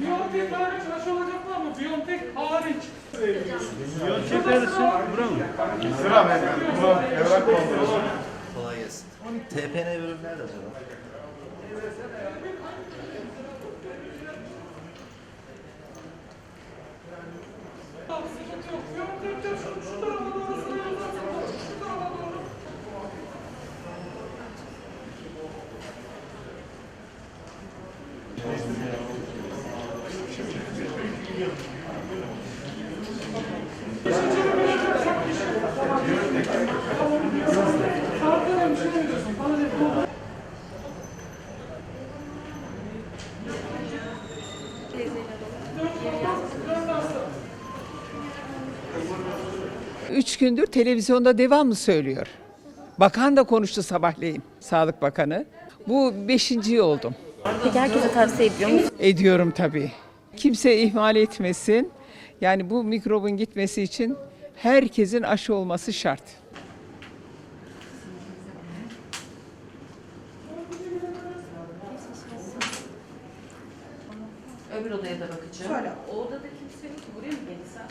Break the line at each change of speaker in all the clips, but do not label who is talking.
Biontech hariç aşı olacaklar mı? Biontech hariç.
Kolay gelsin. TPN bölüm nerede acaba?
Üç gündür televizyonda devamlı söylüyor. Bakan da konuştu sabahleyin, Sağlık Bakanı. Bu beşinci oldum.
Peki herkese tavsiye ediyor musunuz?
Ediyorum tabii. Kimse ihmal etmesin. Yani bu mikrobun gitmesi için herkesin aşı olması şart.
Öbür odaya da bakacağım. Şöyle. O odada kimse yok. Buraya mı gelirsen?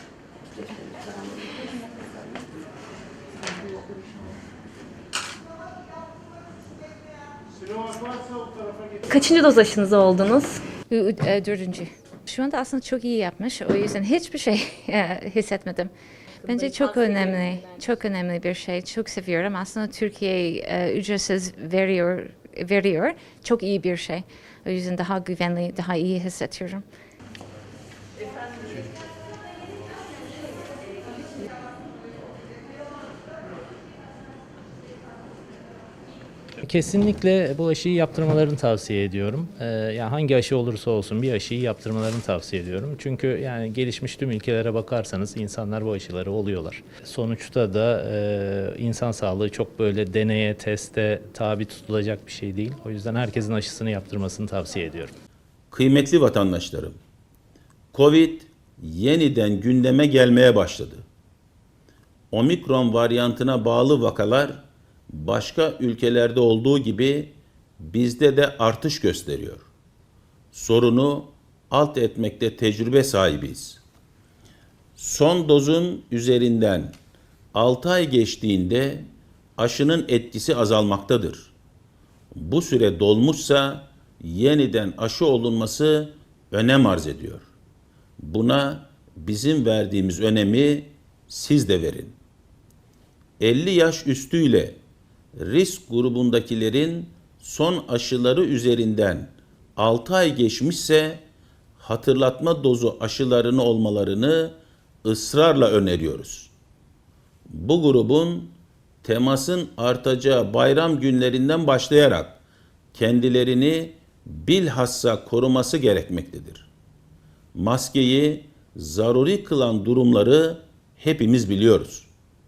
Kaçıncı doz aşınız oldunuz?
E, Dördüncü. Şu anda aslında çok iyi yapmış. O yüzden hiçbir şey e, hissetmedim. Bence çok önemli, çok önemli bir şey. Çok seviyorum. Aslında Türkiye e, ücretsiz veriyor, veriyor. Çok iyi bir şey. O yüzden daha güvenli, daha iyi hissediyorum.
Kesinlikle bu aşıyı yaptırmalarını tavsiye ediyorum. Ee, yani hangi aşı olursa olsun bir aşıyı yaptırmalarını tavsiye ediyorum. Çünkü yani gelişmiş tüm ülkelere bakarsanız insanlar bu aşıları oluyorlar. Sonuçta da e, insan sağlığı çok böyle deneye, teste tabi tutulacak bir şey değil. O yüzden herkesin aşısını yaptırmasını tavsiye ediyorum.
Kıymetli vatandaşlarım, Covid yeniden gündeme gelmeye başladı. Omikron varyantına bağlı vakalar başka ülkelerde olduğu gibi bizde de artış gösteriyor. Sorunu alt etmekte tecrübe sahibiyiz. Son dozun üzerinden 6 ay geçtiğinde aşının etkisi azalmaktadır. Bu süre dolmuşsa yeniden aşı olunması önem arz ediyor. Buna bizim verdiğimiz önemi siz de verin. 50 yaş üstüyle risk grubundakilerin son aşıları üzerinden 6 ay geçmişse hatırlatma dozu aşılarını olmalarını ısrarla öneriyoruz. Bu grubun temasın artacağı bayram günlerinden başlayarak kendilerini bilhassa koruması gerekmektedir. Maskeyi zaruri kılan durumları hepimiz biliyoruz.